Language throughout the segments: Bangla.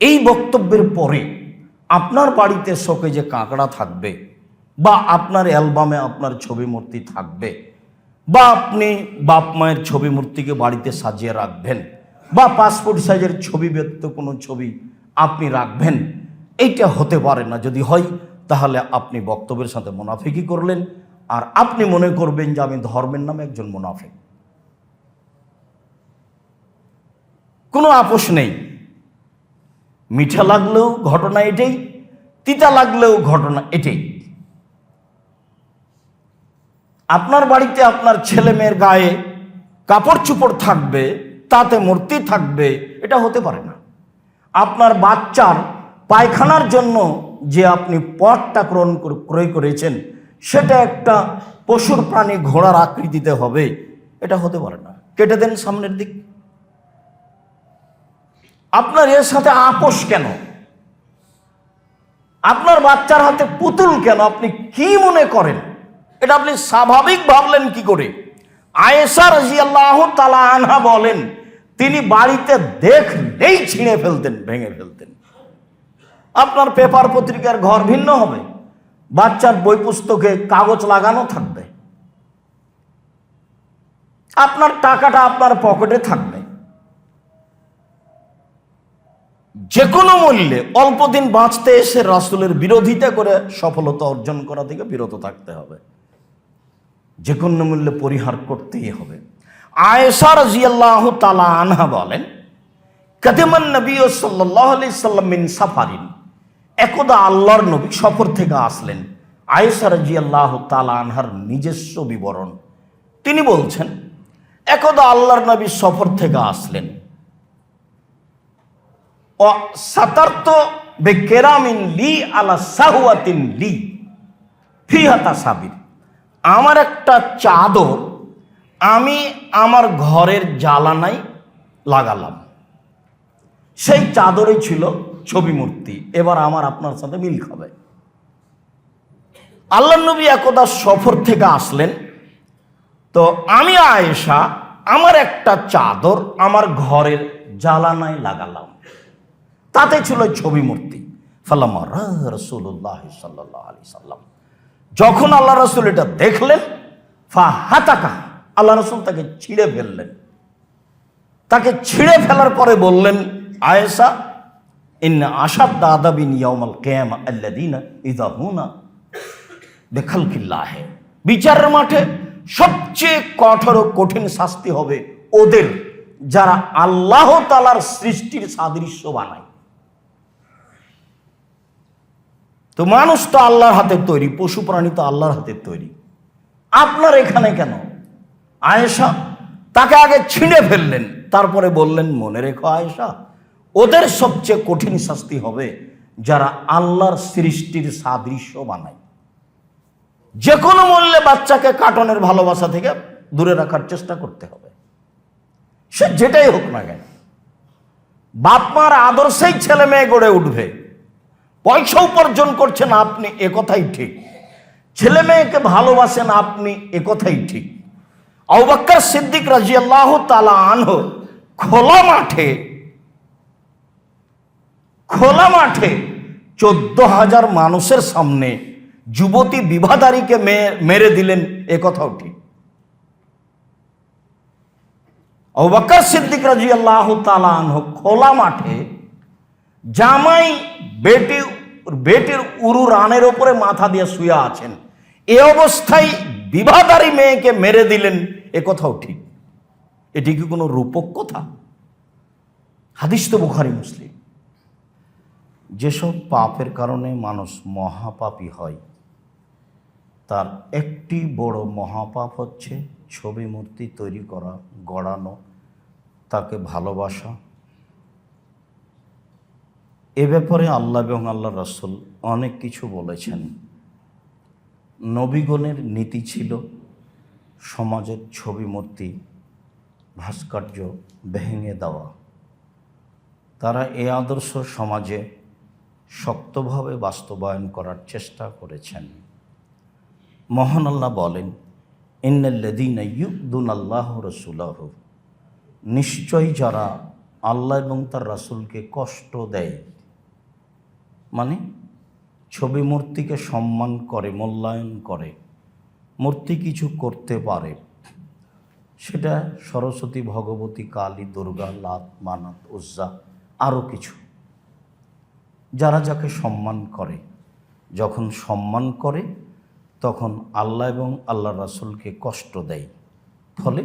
এই বক্তব্যের পরে আপনার বাড়িতে শোকে যে কাঁকড়া থাকবে বা আপনার অ্যালবামে আপনার ছবি মূর্তি থাকবে বা আপনি বাপ মায়ের ছবি মূর্তিকে বাড়িতে সাজিয়ে রাখবেন বা পাসপোর্ট সাইজের ছবি ব্যক্ত কোনো ছবি আপনি রাখবেন, এইটা হতে পারে না। যদি হয়, তাহলে আপনি বক্তব্যের সাথে মুনাফিকি করলেন আর আপনি মনে করবেন যে আমি ধর্মের নামে একজন মুনাফিক। কোনো আপোষ নেই। মিঠা লাগলেও ঘটনা এটাই, তিতা লাগলেও ঘটনা এটাই। আপনার বাড়িতে আপনার ছেলে মেয়ের গায়ে কাপড় চুপড় থাকবে, তাতে মূর্তি থাকবে, এটা হতে পারে না। আপনার বাচ্চার পায়খানার জন্য যে আপনি পথটা ক্রয় ক্রয় করেছেন, সেটা একটা পশুর প্রাণী ঘোড়ার আকৃতিতে হবে, এটা হতে পারে না। কেটে দেন সামনের দিক। আপনার এর সাথে আপোষ কেন? আপনার বাচ্চার হাতে পুতুল কেন? আপনি কি মনে করেন? এটা আপনি স্বাভাবিক ভাবলেন কি করে? আয়েশা রাজিয়াল্লাহ তালা আনহা বলেন, তিনি বাড়িতে দেখলেই ছিঁড়ে ফেলতেন, ভেঙে ফেলতেন। আপনার পেপার পত্রিকার ঘর ভিন্ন হবে। বাচ্চার বই পুস্তকে কাগজ লাগানো থাকবে। আপনার টাকাটা আপনার পকেটে থাকবে। যে কোনো মূল্যে অল্প দিন বাঁচতে এসে রাসুলের বিরোধিতা করে সফলতা অর্জন করা থেকে বিরত থাকতে হবে। যে কোনো মূল্যে পরিহার করতেই হবে। আয়েশার জিয়াল্লাহ তালা আনহা বলেন, কাদেমান নবী ও সাল্লাহ আলি সাল্লাম মিন সাফারিন। একদা আল্লাহর নবী সফর থেকে আসলেন। আয়েশার জিয়াল্লাহ তালা আনহার নিজস্ব বিবরণ। তিনি বলছেন, একদা আল্লাহর নবী সফর থেকে আসলেন। ও সাতার্ত বেকেরামিন লি আলা সাহুয়াতিন লি ফিহাতা সাবির আমার একটা চাদর আমি আমার ঘরের জ্বালানায় লাগালাম। সেই চাদরে ছিল ছবি মূর্তি। এবার আমার আপনার সাথে মিল খাবে। আল্লাহ নবী একদা সফর থেকে আসলেন। তো আমি আয়েশা, আমার একটা চাদর আমার ঘরের জ্বালানায় লাগালাম। তাতে ছিল ছবি মূর্তি। সাল্লাম। যখন আল্লাহ রসুল এটা দেখলেন, ফা হাতাকা, আল্লাহ রসুল তাকে ছিঁড়ে ফেললেন। তাকে ছিঁড়ে ফেলার পরে বললেন, আয়েশা ইন ইয়ামাল আল্লাদিনা বেখাল কিল্লাহে বিচারের মাঠে সবচেয়ে কঠোর ও কঠিন শাস্তি হবে ওদের, যারা আল্লাহ তালার সৃষ্টির সাদৃশ্য বানায়। তো মানুষ তো আল্লাহর হাতের তৈরি, পশু প্রাণী তো আল্লাহর হাতের তৈরি। আপনার এখানে কেন? আয়েশা তাকে আগে ছিঁড়ে ফেললেন, তারপরে বললেন, মনে রেখো আয়েশা, ওদের সবচেয়ে কঠিন শাস্তি হবে যারা আল্লাহর সৃষ্টির সাদৃশ্য বানায়। যে কোনো মূল্যে বাচ্চাকে কাটনের ভালোবাসা থেকে দূরে রাখার চেষ্টা করতে হবে। সে যেটাই হোক না কেন বাপ মার আদর্শেই ছেলে মেয়ে গড়ে উঠবে। পয়সা উপার্জন করছেন আপনি একথাই ঠিক। ছেলে মেয়েকে ভালোবাসেন আপনি একথাই ঠিক। আউবাক্কর সিদ্দিক রাজি আল্লাহ তালা আনহ খোলা মাঠে খোলা মাঠে চোদ্দ হাজার মানুষের সামনে যুবতী বিবাদারীকে মেরে দিলেন, এ কথাও ঠিক। অবাক্কর সিদ্দিক রাজি আল্লাহ তালা আনহ খোলা মাঠে জামাই বেটি বেটির উরু রানের ওপরে মাথা দিয়ে শুয়ে আছেন। এ অবস্থায় বিবাহদারী মেয়েকে মেরে দিলেন, এ কথাও ঠিক। এটি কি কোনো রূপক কথা? হাদিস তো বুখারি, মুসলিম। যেসব পাপের কারণে মানুষ মহাপাপী হয়, তার একটি বড় মহাপাপ হচ্ছে ছবি মূর্তি তৈরি করা, গড়ানো, তাকে ভালোবাসা এ ব্যাপারে আল্লাহ এবং আল্লাহ রসুল অনেক কিছু বলেছেন। নবীগণের নীতি ছিল সমাজের ছবি মূর্তি, ভাস্কর্য ভেঙে দেওয়া। তারা এ আদর্শ সমাজে শক্তভাবে বাস্তবায়ন করার চেষ্টা করেছেন। মহান আল্লাহ বলেন ইন্নাল্লাদিন ইউদ্দুন আল্লাহ রসুলাহ। নিশ্চয়ই যারা আল্লাহ এবং তার রাসূলকে কষ্ট দেয় মানে ছবি মূর্তিকে সম্মান করে, মূল্যায়ন করে, মূর্তি কিছু করতে পারে। সেটা সরস্বতী, ভগবতী, কালী, দুর্গা লাত মানাত উজ্জা আরও কিছু। যারা যাকে সম্মান করে, যখন সম্মান করে, তখন আল্লাহ এবং আল্লাহ রাসুলকে কষ্ট দেয়। ফলে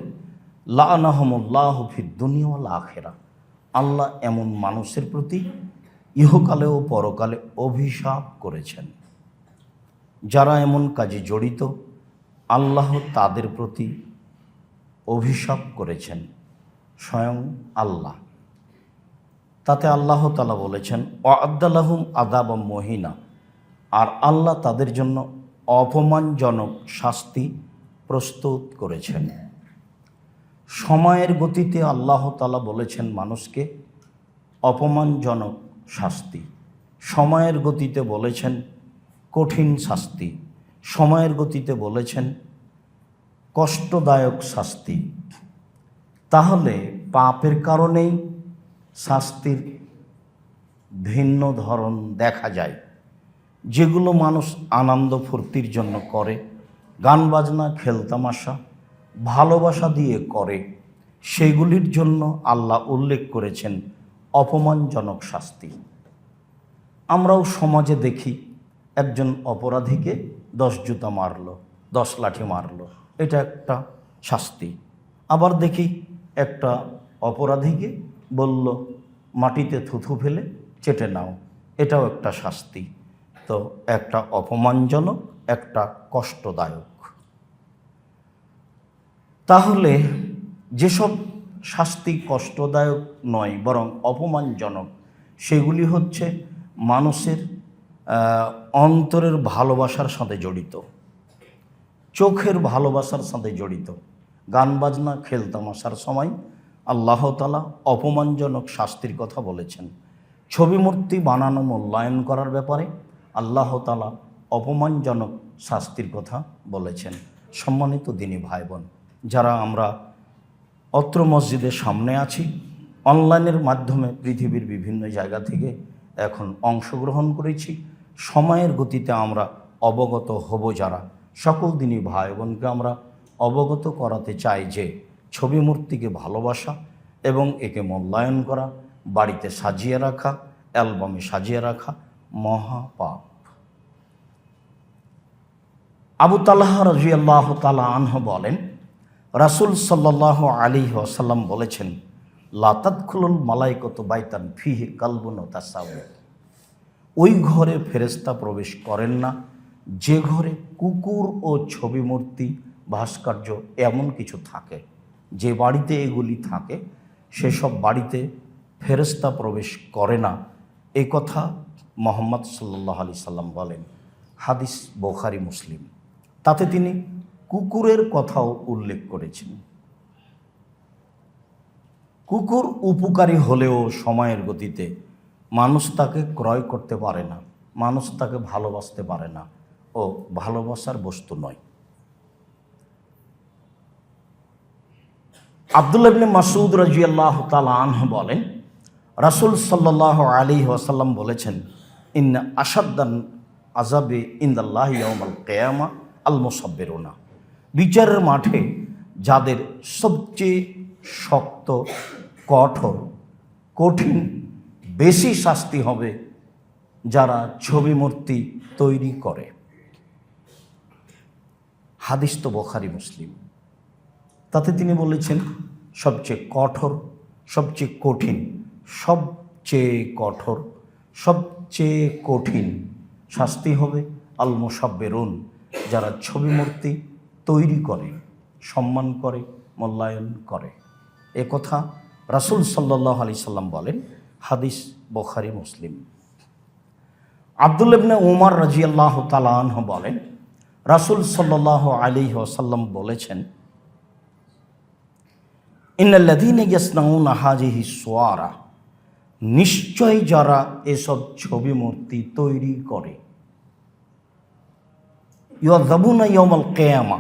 লাহমুল্লাহ ফির দুনিয়াল আখেরা। আল্লাহ এমন মানুষের প্রতি ইহকালে ও পরকালে অভিশাপ করেছেন। যারা এমন কাজে জড়িত, আল্লাহ তাদের প্রতি অভিশাপ করেছেন, স্বয়ং আল্লাহ। তাতে আল্লাহ তালা বলেছেন ও আব্দাল্লাহুম আদাব মহিনা আর আল্লাহ তাদের জন্য অপমানজনক শাস্তি প্রস্তুত করেছেন। সময়ের গতিতে আল্লাহ তালা বলেছেন মানুষকে অপমানজনক শাস্তি। সময়ের গতিতে বলেছেন, কঠিন শাস্তি। সময়ের গতিতে বলেছেন, কষ্টদায়ক শাস্তি। তাহলে পাপের কারণেই শাস্তির ভিন্ন ধরন দেখা যায়, যেগুলো মানুষ আনন্দ ফুর্তির জন্য করে, গান বাজনা খেলতামাশা ভালোবাসা দিয়ে করে। সেগুলির জন্য আল্লাহ উল্লেখ করেছেন অপমানজনক শাস্তি। আমরাও সমাজে দেখি একজন অপরাধীকে দশ জুতা মারলো, দশ লাঠি মারলো। এটা একটা শাস্তি। আবার দেখি একটা অপরাধীকে বলল, মাটিতে থুথু ফেলে চেটে নাও। এটাও একটা শাস্তি। তো একটা অপমানজনক, একটা কষ্টদায়ক। তাহলে যেসব শাস্তি কষ্টদায়ক নয়, বরং অপমানজনক। সেগুলি হচ্ছে মানুষের অন্তরের ভালোবাসার সাথে জড়িত, চোখের ভালোবাসার সাথে জড়িত, গান বাজনা খেলতামাশার সময় আল্লাহ তালা অপমানজনক শাস্তির কথা বলেছেন। ছবি মূর্তি বানানো, মূল্যায়ন করার ব্যাপারে আল্লাহ তালা অপমানজনক শাস্তির কথা বলেছেন। সম্মানিত দিনী ভাই বোন যারা আমরা অত্র মসজিদের সামনে আছি। অনলাইনের মাধ্যমে পৃথিবীর বিভিন্ন জায়গা থেকে এখন অংশগ্রহণ করেছি। সময়ের গতিতে আমরা অবগত হব যারা। সকল দিনই ভাই বোনকে আমরা অবগত করাতে চাই যে ছবি মূর্তিকে ভালোবাসা এবং একে মূল্যায়ন করা, বাড়িতে সাজিয়ে রাখা, অ্যালবামে সাজিয়ে রাখা মহাপাপ। আবু তাল্লাহ রাজি আল্লাহ তালা আনহ বলেন রাসুল সাল্লাহ আলী আসাল্লাম বলেছেন লাতাতখুলুল মালাইকত বাইতান ফিহে কালবুন তাসাউ ওই ঘরে ফেরেস্তা প্রবেশ করেন না। যে ঘরে কুকুর ও ছবি মূর্তি, ভাস্কর্য এমন কিছু থাকে, যে বাড়িতে এগুলি থাকে, সেসব বাড়িতে ফেরেস্তা প্রবেশ করে না। এই কথা মোহাম্মদ সাল্লাহ আলি সাল্লাম বলেন। হাদিস বোখারি মুসলিম। তাতে তিনি কুকুরের কথাও উল্লেখ করেছেন। কুকুর উপকারী হলেও সময়ের গতিতে মানুষ তাকে ক্রয় করতে পারে না, মানুষ তাকে ভালোবাসতে পারে না ও ভালোবাসার বস্তু নয়। আবদুল্লাহ মাসুদ রাজিয়াল্লাহ তালা আনহ বলেন, রাসুল সাল্লাহ আলী ওয়াসাল্লাম বলেছেন ইন আসাদ্দান আজাবে ইন্দাল্লাহ ইয়ামাল কেয়ামা আল মোসাব্বেরোনা বিচারের মাঠে যাদের সবচেয়ে শক্ত, কঠোর, কঠিন, বেশি শাস্তি হবে যারা ছবি মূর্তি তৈরি করে। হাদিস তো বখারি মুসলিম। তাতে তিনি বলেছেন, সবচেয়ে কঠোর, সবচেয়ে কঠিন, সবচেয়ে কঠোর, সবচেয়ে কঠিন শাস্তি হবে আল যারা ছবি মূর্তি তৈরি করে, সম্মান করে, মূল্যায়ন করে। এ কথা রাসুল সাল্লাহ আলি সাল্লাম বলেন, হাদিস বখারি, মুসলিম। আব্দুল উমার রাজিয়াল্লাহ তালাহ বলেন, রাসুল সাল্লাহ আলী ওসাল্লাম বলেছেন ইয়াসনাউন হাজিহি সোয়ারা নিশ্চয় যারা এসব ছবি মূর্তি তৈরি করে। ইয়াদাবুনা ইয়মাল কেয়ামা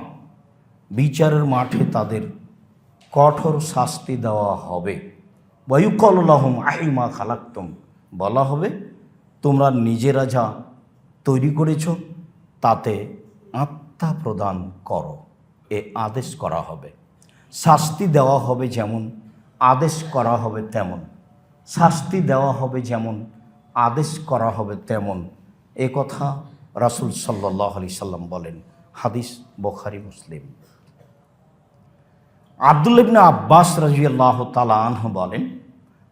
বিচারের মাঠে তাদের কঠোর শাস্তি দেওয়া হবে। বয়ুকল্লাহম আহিমা খালাক্তম। বলা হবে, তোমরা নিজেরা যা তৈরি করেছ, তাতে আত্মা প্রদান করো। এ আদেশ করা হবে। শাস্তি দেওয়া হবে যেমন আদেশ করা হবে তেমন। শাস্তি দেওয়া হবে যেমন আদেশ করা হবে তেমন। এ কথা রাসুল সাল্লাহ সাল্লাম বলেন। হাদিস বোখারি, মুসলিম। আব্দুল ইবনে আব্বাস রাজিয়াল্লাহ তালা আনহু বলেন,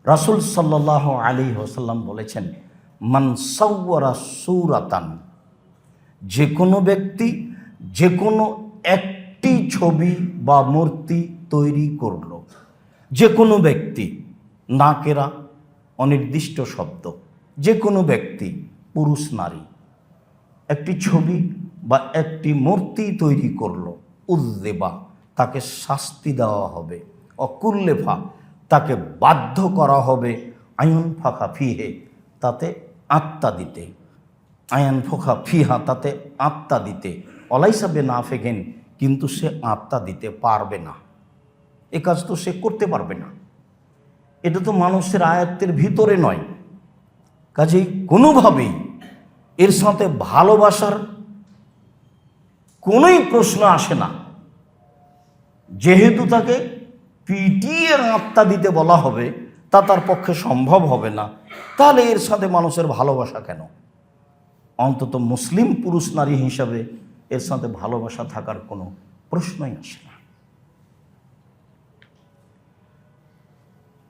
রাসুল সাল্লাহ আলী ওসাল্লাম বলেছেন, মান সৌরা সুরাতান যে কোনো ব্যক্তি যে কোনো একটি ছবি বা মূর্তি তৈরি করল। যে কোনো ব্যক্তি, নাকেরা অনির্দিষ্ট শব্দ। যে কোনো ব্যক্তি, পুরুষ, নারী। একটি ছবি বা একটি মূর্তি তৈরি করল। উদ্দেবা তাকে শাস্তি দেওয়া হবে। অকুল্লেফা, তাকে বাধ্য করা হবে। আয়ন ফাঁকা ফিহে, তাতে আত্মা দিতে। আয়ান ফোখা ফিহা, তাতে আত্মা দিতে। অলাইসাবে না ফেকেন কিন্তু সে আত্মা দিতে পারবে না। এ কাজ তো সে করতে পারবে না। এটা তো মানুষের আয়ত্তের ভিতরে নয়। কাজেই কোনোভাবেই এর সাথে ভালোবাসার কোনোই প্রশ্ন আসে না। যেহেতু তাকে পিটিয়ে আত্মা দিতে বলা হবে, তা তার পক্ষে সম্ভব হবে না। তাহলে এর সাথে মানুষের ভালোবাসা কেন? অন্তত মুসলিম পুরুষ নারী হিসাবে এর সাথে ভালোবাসা থাকার কোনো প্রশ্নই আসে না।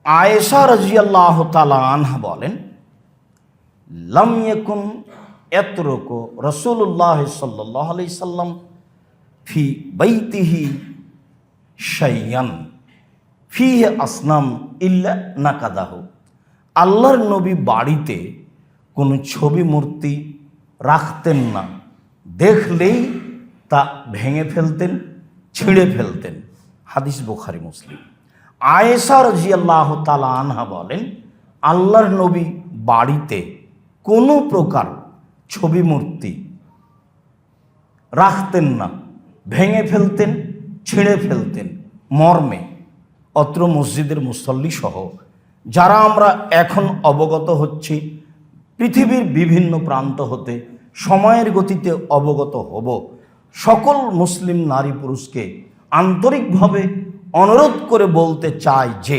আয়েশা রাজিয়াল্লাহ তালা আনহা বলেন, লাম ইয়াকুন এতরক রসুল্লাহ সাল্লাহ সাল্লাম ফি বাইতিহি শাইয়ান ফিহে আসনাম ইল্লা নাকাদাহ। আল্লাহর নবী বাড়িতে কোনো ছবি মূর্তি রাখতেন না। দেখলেই তা ভেঙে ফেলতেন, ছিঁড়ে ফেলতেন। হাদিস বোখারি, মুসলিম। আয়েশা রাজিয়াল্লাহ তালা আনহা বলেন, আল্লাহর নবী বাড়িতে কোনো প্রকার ছবি মূর্তি রাখতেন না, ভেঙে ফেলতেন ছিঁড়ে ফেলতেন মর্মে। অত্র মসজিদের মুসল্লি সহ যারা আমরা এখন অবগত হচ্ছি, পৃথিবীর বিভিন্ন প্রান্ত হতে সময়ের গতিতে অবগত হব। সকল মুসলিম নারী পুরুষকে আন্তরিকভাবে অনুরোধ করে বলতে চাই যে